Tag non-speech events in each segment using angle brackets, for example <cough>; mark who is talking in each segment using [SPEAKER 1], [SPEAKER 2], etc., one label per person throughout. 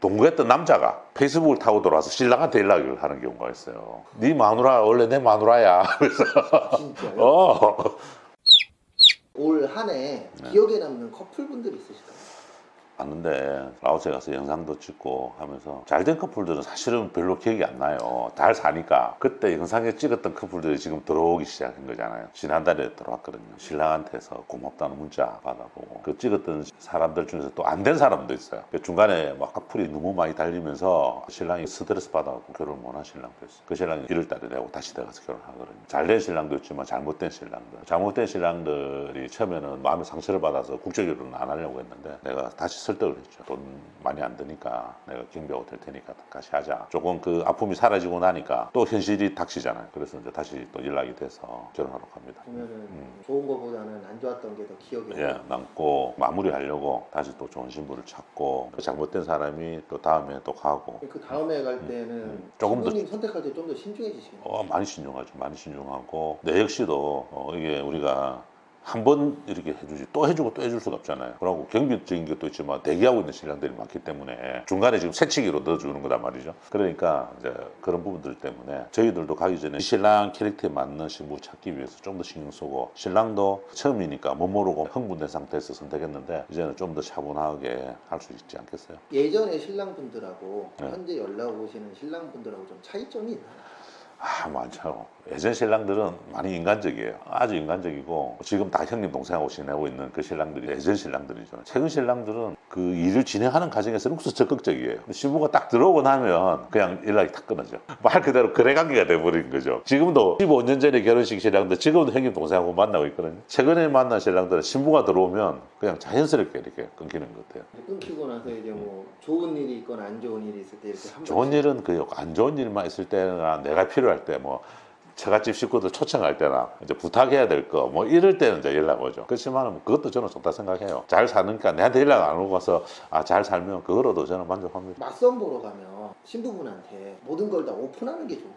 [SPEAKER 1] 동거했던 남자가 페이스북을 타고 돌아와서 신랑한테 연락을 하는 경우가 있어요. 네 마누라 원래 내 마누라야. <laughs> 그래서
[SPEAKER 2] 진짜요?
[SPEAKER 1] 어.
[SPEAKER 2] 올 한해
[SPEAKER 1] 네.
[SPEAKER 2] 기억에 남는 커플분들 있으실까요?
[SPEAKER 1] 봤는데 라오스에 가서 영상도 찍고 하면서 잘 된 커플들은 사실은 별로 기억이 안 나요. 잘 사니까 그때 영상에 찍었던 커플들이 지금 들어오기 시작한 거잖아요. 지난달에 들어왔거든요. 신랑한테서 고맙다는 문자 받아보고 그 찍었던 사람들 중에서 또 안 된 사람도 있어요. 그 중간에 막 악플이 너무 많이 달리면서 신랑이 스트레스 받아갖고 결혼 못 한 신랑도 있어요. 그 신랑이 1월달에 내고 다시 돼가서 결혼하거든요. 잘 된 신랑도 있지만 잘못된 신랑들. 잘못된 신랑들이 처음에는 마음의 상처를 받아서 국제 결혼을 안 하려고 했는데 내가 다시 설득을 했죠. 돈 많이 안 드니까 내가 경비하고 될 테니까 다시 하자. 조금 그 아픔이 사라지고 나니까 또 현실이 닥치잖아요. 그래서 이제 다시 또 연락이 돼서 결혼하러 갑니다.
[SPEAKER 2] 보면은 좋은 거보다는 안 좋았던 게 더 기억에
[SPEAKER 1] 음. 예, 남고 마무리하려고 다시 또 좋은 신부를 찾고 그 잘못된 사람이 또 다음에 또 가고
[SPEAKER 2] 그 다음에 갈 때는
[SPEAKER 1] 음. 조금 더-
[SPEAKER 2] 선택할 때 좀 더 신중해지시겠네요.
[SPEAKER 1] 어, 많이 신중하죠. 많이 신중하고 내 역시도 어, 이게 우리가 한 번 이렇게 해주지 또 해주고 또 해줄 수가 없잖아요. 그리고 경비적인 것도 있지만 대기하고 있는 신랑들이 많기 때문에 중간에 지금 새치기로 넣어주는 거단 말이죠. 그러니까 이제 그런 부분들 때문에 저희들도 가기 전에 신랑 캐릭터에 맞는 신부 찾기 위해서 좀 더 신경 쓰고 신랑도 처음이니까 못 모르고 흥분된 상태에서 선택했는데 이제는 좀 더 차분하게 할 수 있지 않겠어요?
[SPEAKER 2] 예전에 신랑분들하고
[SPEAKER 1] 네.
[SPEAKER 2] 현재 연락 오시는 신랑분들하고 좀 차이점이 있나요?
[SPEAKER 1] 아, 많죠. 예전 신랑들은 많이 인간적이에요. 아주 인간적이고 지금 다 형님 동생하고 지내고 있는 그 신랑들이 예전 신랑들이죠. 최근 신랑들은 그 일을 진행하는 과정에서 룩스 적극적이에요. 근데 신부가 딱 들어오고 나면 그냥 연락이 탁 끊어져. 말 그대로 거래 관계가 돼버린 거죠. 지금도 15년 전에 결혼식 신랑들 지금도 형님 동생하고 만나고 있거든요. 최근에 만난 신랑들은 신부가 들어오면 그냥 자연스럽게 이렇게 끊기는 것 같아요.
[SPEAKER 2] 끊기고 나서 이제 뭐 좋은 일이 있거나 안 좋은 일이 있을 때 이렇게 한
[SPEAKER 1] 좋은 일은 그안 좋은 일만 있을 때나 내가 필요할 때뭐 처갓집 식구들 초청할 때나 이제 부탁해야 될 거 뭐 이럴 때는 이제 연락 오죠. 그렇지만 뭐 그것도 저는 좋다 생각해요. 잘 사니까 내한테 연락 안 오고 와서 아 잘 살면 그거로도 저는 만족합니다.
[SPEAKER 2] 맞선 보러 가면 신부분한테 모든 걸 다 오픈하는 게 좋아요.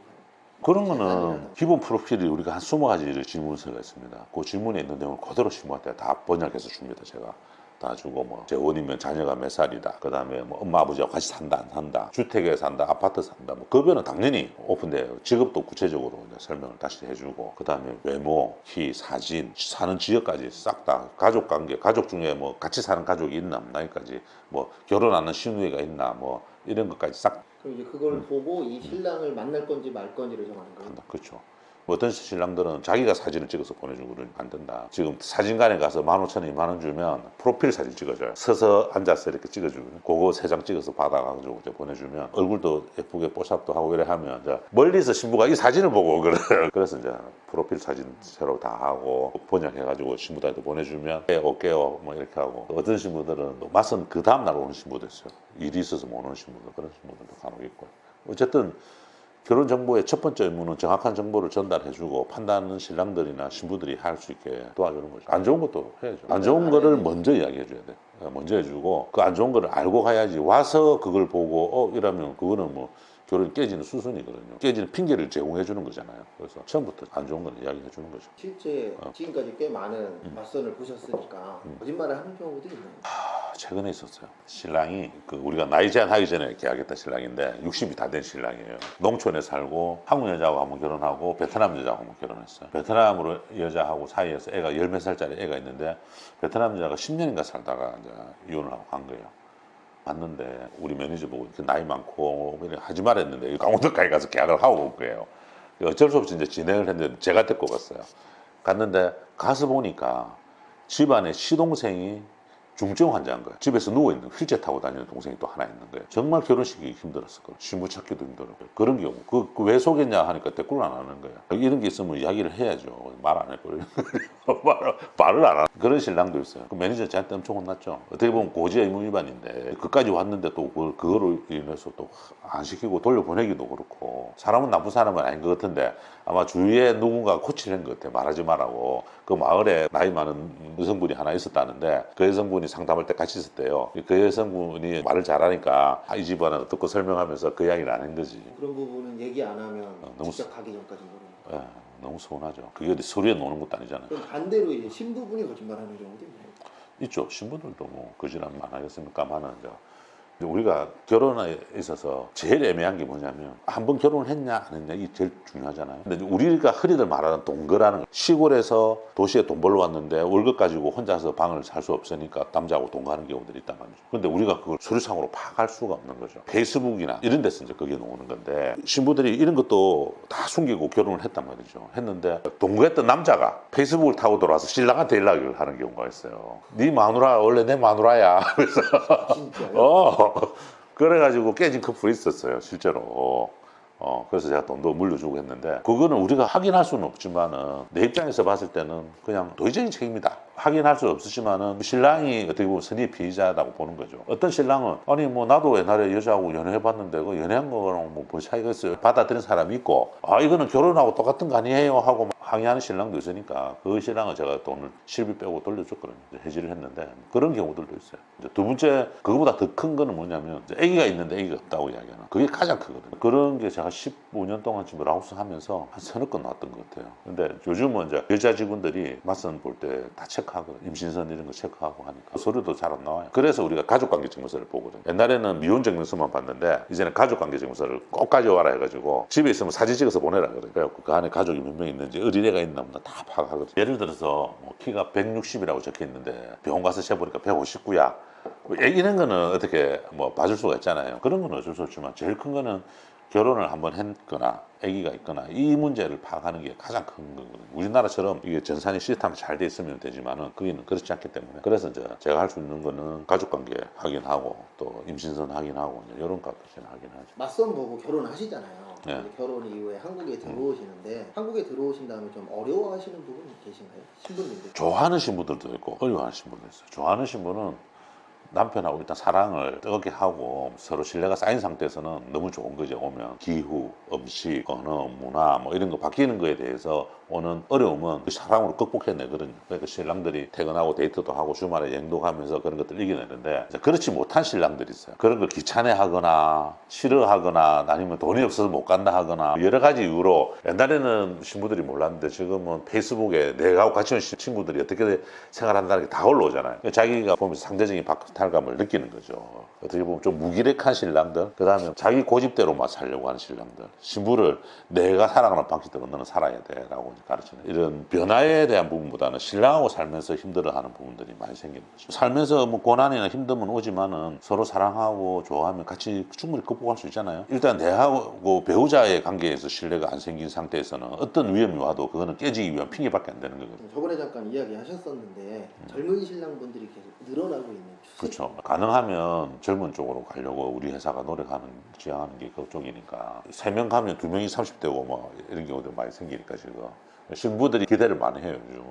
[SPEAKER 1] 그런 거는 기본 프로필이 우리가 한 20가지 질문서가 있습니다. 그 질문에 있는 내용을 그대로 신부한테 다 번역해서 줍니다. 제가. 다 주고 뭐 재혼이면 자녀가 몇 살이다. 그 다음에 뭐 엄마 아버지와 같이 산다 안 산다. 주택에 산다. 아파트 산다. 뭐 급여는 당연히 오픈돼요. 직업도 구체적으로 이제 설명을 다시 해주고 그 다음에 외모, 키, 사진, 사는 지역까지 싹 다 가족 관계, 가족 중에 뭐 같이 사는 가족이 있나 없나까지 뭐 결혼하는 신우이가 있나 뭐 이런 것까지 싹
[SPEAKER 2] 그럼 이제 그걸
[SPEAKER 1] 음.
[SPEAKER 2] 보고 이 신랑을 만날 건지 말 건지를 정하는 거예요.
[SPEAKER 1] 그렇죠. 어떤 신랑들은 자기가 사진을 찍어서 보내주고는 안 된다. 지금 사진관에 가서 15,000원, 2만 원 주면 프로필 사진 찍어줘요. 서서 앉아서 이렇게 찍어주면 그거 세 장 찍어서 받아가지고 이제 보내주면 얼굴도 예쁘게 뽀샵도 하고 이래 하면 이제 멀리서 신부가 이 사진을 보고 <laughs> 그래요. 그래서 이제 프로필 사진 새로 다 하고 번역해가지고 신부들한테 보내주면 예, 올게요 뭐 이렇게 하고 어떤 신부들은 또 맞선 그 다음날 오는 신부도 있어요. 일이 있어서 못 오는 신부들 그런 신부들도 간혹 있고 어쨌든 결혼 정보의 첫 번째 의무는 정확한 정보를 전달해주고 판단하는 신랑들이나 신부들이 할 수 있게 도와주는 거죠. 안 좋은 것도 해야죠. 안 좋은 거를 먼저 이야기해줘야 돼. 먼저 해주고 그 안 좋은 거를 알고 가야지 와서 그걸 보고 어 이러면 그거는 뭐 결혼이 깨지는 수순이거든요. 깨지는 핑계를 제공해 주는 거잖아요. 그래서 처음부터 안 좋은 건 이야기해 주는 거죠.
[SPEAKER 2] 실제
[SPEAKER 1] 어.
[SPEAKER 2] 지금까지 꽤 많은 맞선을 보셨으니까
[SPEAKER 1] 음.
[SPEAKER 2] 거짓말을 하는 경우도 있나요?
[SPEAKER 1] 아, 최근에 있었어요. 신랑이 그 우리가 나이 제한하기 전에 계약했던 신랑인데 60이 다 된 신랑이에요. 농촌에 살고 한국 여자하고 한번 결혼하고 베트남 여자하고 한번 결혼했어요. 베트남으로 여자하고 사이에서 애가 열 몇 살짜리 애가 있는데 베트남 여자가 10년인가 살다가 이제 이혼을 하고 간 거예요. 봤는데 우리 매니저 보고 나이 많고 하지 말했는데 강원도까지 가서 계약을 하고 온 거예요. 어쩔 수 없이 이제 진행을 했는데 제가 데리고 갔어요. 갔는데 가서 보니까 집안에 시동생이 중증 환자인 거예요. 집에서 누워 있는 휠체어 타고 다니는 동생이 또 하나 있는 거예요. 정말 결혼식이 힘들었을 거예요. 신부 찾기도 힘들었고 그런 경우 그 왜 속였냐 하니까 대꾸를 안 하는 거예요. 이런 게 있으면 이야기를 해야죠. 말안 해버려요. <laughs> 말- 말을 안 하는 그런 신랑도 있어요. 그 매니저 저한테 엄청 혼났죠. 어떻게 보면 고지 의무 위반인데 그까지 왔는데 또 그걸 그거로 인해서 또 안 시키고 돌려보내기도 그렇고 사람은 나쁜 사람은 아닌 것 같은데 아마 주위에 누군가 코치를 것 같아요. 말하지 말라고. 그 마을에 나이 많은 여성분이 하나 있었다는데 그 여성분이 상담할 때 같이 있었대요. 그 여성분이 말을 잘하니까 아, 이 집안은 듣고 설명하면서 그 이야기를 안 한 거지.
[SPEAKER 2] 그런 부분은 얘기 안 하면
[SPEAKER 1] 어, 너무
[SPEAKER 2] 직접 가기 전까지 모르는
[SPEAKER 1] 예, 너무 서운하죠. 그게 어디 서류에 놓는 것도 아니잖아요.
[SPEAKER 2] 그럼 반대로 이제 신부분이 거짓말하는 경우도 있나요?
[SPEAKER 1] 있죠. 신부들도 뭐 거짓말 많아겠습니까만은 이제 우리가 결혼에 있어서 제일 애매한 게 뭐냐면 한 번 결혼을 했냐 안 했냐 이게 제일 중요하잖아요. 근데 우리가 흔히들 말하는 동거라는 거. 시골에서 도시에 돈 벌러 왔는데 월급 가지고 혼자서 방을 살 수 없으니까 남자하고 동거하는 경우들이 있단 말이죠. 근데 우리가 그걸 수리상으로 파악할 수가 없는 거죠. 페이스북이나 이런 데서 이제 그게 나오는 건데 신부들이 이런 것도 다 숨기고 결혼을 했단 말이죠. 했는데 동거했던 남자가 페이스북을 타고 돌아와서 신랑한테 연락을 하는 경우가 있어요. 네 마누라 원래 내 마누라야. <laughs> 그래서
[SPEAKER 2] 진 짜요? <laughs>
[SPEAKER 1] 어 그래가지고 깨진 커플이 있었어요 실제로. 어 그래서 제가 돈도 물려주고 했는데 그거는 우리가 확인할 수는 없지만은 내 입장에서 봤을 때는 그냥 도의적인 책임이다. 확인할 수 없으시만은 신랑이 어떻게 보면 선의 피의자라고 보는 거죠. 어떤 신랑은 아니 뭐 나도 옛날에 여자하고 연애해봤는데 그 연애한 거랑 뭐, 뭐 차이가 있어요. 받아들인 사람이 있고 아 이거는 결혼하고 똑같은 거 아니에요 하고 막 항의하는 신랑도 있으니까 그 신랑은 제가 돈을 실비 빼고 돌려줬거든요. 해지를 했는데 그런 경우들도 있어요. 두 번째 그거보다 더 큰 거는 뭐냐면 아기가 있는데 아기가 없다고 이야기하는 그게 가장 크거든요. 그런 게 제가 15년 동안 지금 라오스 하면서 한 서너 건 나왔던 것 같아요. 근데 요즘은 이제 여자 직원들이 맞선 볼 때 다 체크하거든요 임신선 이런 거 체크하고 하니까 서류도 잘 안 나와요. 그래서 우리가 가족관계 증명서를 보거든요. 옛날에는 미혼 증명서만 봤는데 이제는 가족관계 증명서를 꼭 가져와라 해가지고 집에 있으면 사진 찍어서 보내라 그래요. 그래갖고 그 안에 가족이 몇 명 있는지 어린애가 있나 보다 다 파악하거든요 예를 들어서 뭐 키가 160이라고 적혀 있는데 병원 가서 재보니까 159야 이런 거는 어떻게 뭐 봐줄 수가 있잖아요. 그런 건 어쩔 수 없지만 제일 큰 거는 결혼을 한번 했거나 아기가 있거나 이 문제를 파악하는 게 가장 큰 거거든요. 우리나라처럼 이게 전산이 시스템이 잘 돼 있으면 되지만은 거기는 그렇지 않기 때문에 그래서 이제 제가 할 수 있는 거는 가족관계 확인하고 또 임신선 확인하고 이런 값을 확인하죠.
[SPEAKER 2] 맞선 보고 결혼하시잖아요.
[SPEAKER 1] 네.
[SPEAKER 2] 근데 결혼 이후에 한국에 들어오시는데 한국에 들어오신 다음에 좀 어려워하시는 부분이 계신가요? 신부님들.
[SPEAKER 1] 좋아하는 신부들도 있고 어려워하는 신부도 있어요. 좋아하는 신부는 남편하고 일단 사랑을 뜨겁게 하고 서로 신뢰가 쌓인 상태에서는 너무 좋은 거죠. 오면 기후, 음식, 언어, 문화 뭐 이런 거 바뀌는 거에 대해서 오는 어려움은 그 사랑으로 극복해내거든요. 그러니까 신랑들이 퇴근하고 데이트도 하고 주말에 여행도 가면서 그런 것들 이겨내는데 그렇지 못한 신랑들이 있어요. 그런 걸 귀찮아하거나 싫어하거나 아니면 돈이 없어서 못 간다 하거나 여러 가지 이유로 옛날에는 신부들이 몰랐는데 지금은 페이스북에 내가 같이 온 친구들이 어떻게 생활한다는 게 다 올라오잖아요. 자기가 보면서 상대적인 박탈감을 느끼는 거죠. 어떻게 보면 좀 무기력한 신랑들, 그 다음에 자기 고집대로만 살려고 하는 신랑들, 신부를 내가 살아가는 방식대로 너는 살아야 돼 라고 가르치는 이런 변화에 대한 부분보다는 신랑하고 살면서 힘들어하는 부분들이 많이 생기는 거죠. 살면서 뭐 고난이나 힘듦은 오지만은 서로 사랑하고 좋아하면 같이 충분히 극복할 수 있잖아요. 일단 내하고 배우자의 관계에서 신뢰가 안 생긴 상태에서는 어떤 위험이 와도 그거는 깨지기 위한 핑계밖에 안 되는 거거든요.
[SPEAKER 2] 저번에 잠깐 이야기 하셨었는데 젊은 신랑분들이 계속 늘어나고 있는.
[SPEAKER 1] 그렇죠. 가능하면 젊은 쪽으로 가려고 우리 회사가 노력하는 지향하는 게 그쪽이니까 세 명 가면 두 명이 30대고 뭐 이런 경우도 많이 생기니까 지금 신부들이 기대를 많이 해요. 요즘.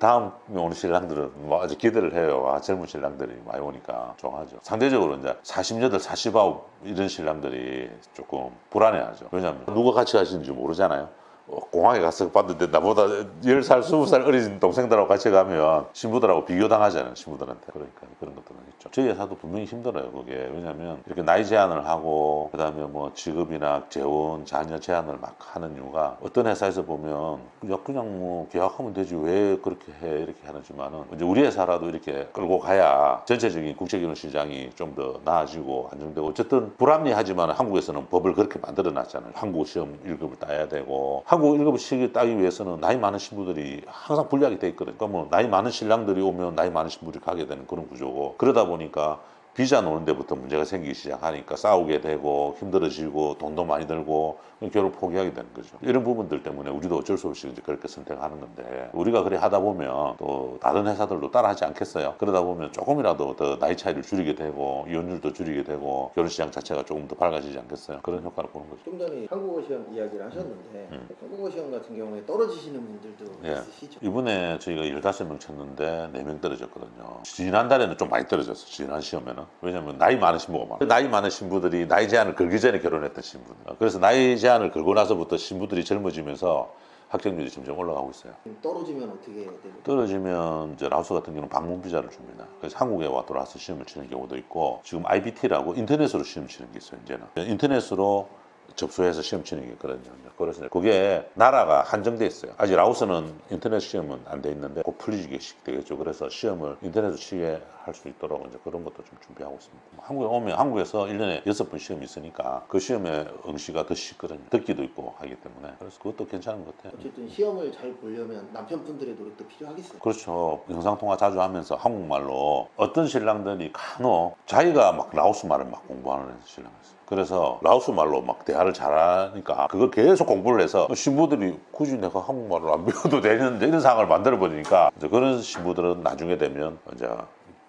[SPEAKER 1] 다음 오는 신랑들은 뭐 아주 기대를 해요. 아, 젊은 신랑들이 많이 오니까 좋아하죠. 상대적으로 이제 48, 49 이런 신랑들이 조금 불안해하죠. 왜냐하면 누가 같이 가시는지 모르잖아요. 어, 공항에 가서 봤는데 나보다 10살, 20살 어린 동생들하고 같이 가면 신부들하고 비교당하잖아요. 신부들한테. 그러니까 그런 것들은 있죠. 저희 회사도 분명히 힘들어요. 그게. 왜냐하면 이렇게 나이 제한을 하고 그다음에 뭐 직업이나 재혼, 자녀 제한을 막 하는 이유가 어떤 회사에서 보면 야, 그냥 뭐 계약하면 되지 왜 그렇게 해 이렇게 하지만은 이제 우리 회사라도 이렇게 끌고 가야 전체적인 국제결혼 시장이 좀 더 나아지고 안정되고 어쨌든 불합리하지만 한국에서는 법을 그렇게 만들어 놨잖아요. 한국 시험 1급을 따야 되고 한국 1급 시기 따기 위해서는 나이 많은 신부들이 항상 불리하게 돼 있거든요. 그러니까 뭐 나이 많은 신랑들이 오면 나이 많은 신부들이 가게 되는 그런 구조고 그러다 보니까 비자 노는 데부터 문제가 생기기 시작하니까 싸우게 되고 힘들어지고 돈도 많이 들고 결혼 포기하게 되는 거죠. 이런 부분들 때문에 우리도 어쩔 수 없이 이제 그렇게 선택하는 건데 우리가 그래 하다 보면 또 다른 회사들도 따라하지 않겠어요. 그러다 보면 조금이라도 더 나이 차이를 줄이게 되고 이혼율도 줄이게 되고 결혼 시장 자체가 조금 더 밝아지지 않겠어요. 그런 효과를 보는 거죠.
[SPEAKER 2] 좀 전에 한국어 시험 이야기를 하셨는데
[SPEAKER 1] 음.
[SPEAKER 2] 한국어 시험 같은 경우에 떨어지시는 분들도
[SPEAKER 1] 예.
[SPEAKER 2] 있으시죠.
[SPEAKER 1] 이번에 저희가 15명 쳤는데 4명 떨어졌거든요. 지난달에는 좀 많이 떨어졌어. 지난 시험에는. 왜냐면 나이 많은 신부가 많아. 나이 많은 신부들이 나이 제한을 걸기 전에 결혼했던 신부들. 그래서 나이 제한을 걸고 나서부터 신부들이 젊어지면서 합격률이 점점 올라가고 있어요.
[SPEAKER 2] 떨어지면 어떻게 되는
[SPEAKER 1] 떨어지면 이제 라오스 같은 경우는 방문 비자를 줍니다. 그래서 한국에 와 들어와서 시험을 치는 경우도 있고 지금 IBT라고 인터넷으로 시험 치는 게 있어요. 이제는 인터넷으로 접수해서 시험 치는 게 있거든요. 그래서 그게 나라가 한정돼 있어요. 아직 라오스는 인터넷 시험은 안 돼 있는데 곧 풀리게 되겠죠. 그래서 시험을 인터넷으로 치게 할 수 있도록 이제 그런 것도 좀 준비하고 있습니다. 뭐 한국에 오면 한국에서 1년에 여섯 번 시험이 있으니까 그 시험에 응시가 더 쉽거든요. 듣기도 있고 하기 때문에 그래서 그것도 괜찮은 것 같아요.
[SPEAKER 2] 어쨌든 시험을 잘 보려면 남편분들의 노력도 필요하겠어요.
[SPEAKER 1] 그렇죠. 영상통화 자주 하면서 한국말로 어떤 신랑들이 간혹 자기가 막 라오스 말을 막 공부하는 신랑이 있어요. 그래서 라오스 말로 막 대화를 잘하니까 그걸 계속 공부를 해서 신부들이 굳이 내가 한국말을 안 배워도 되는 이런 상황을 만들어 버리니까 이제 그런 신부들은 나중에 되면 이제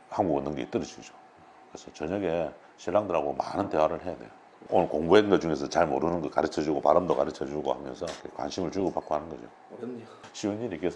[SPEAKER 1] 한국어 능력이 떨어지죠. 그래서 저녁에 신랑들하고 많은 대화를 해야 돼요. 오늘 공부한 것 중에서 잘 모르는 거 가르쳐 주고 발음도 가르쳐 주고 하면서 관심을 주고 받고 하는 거죠. 쉬운 일이 있겠습니까?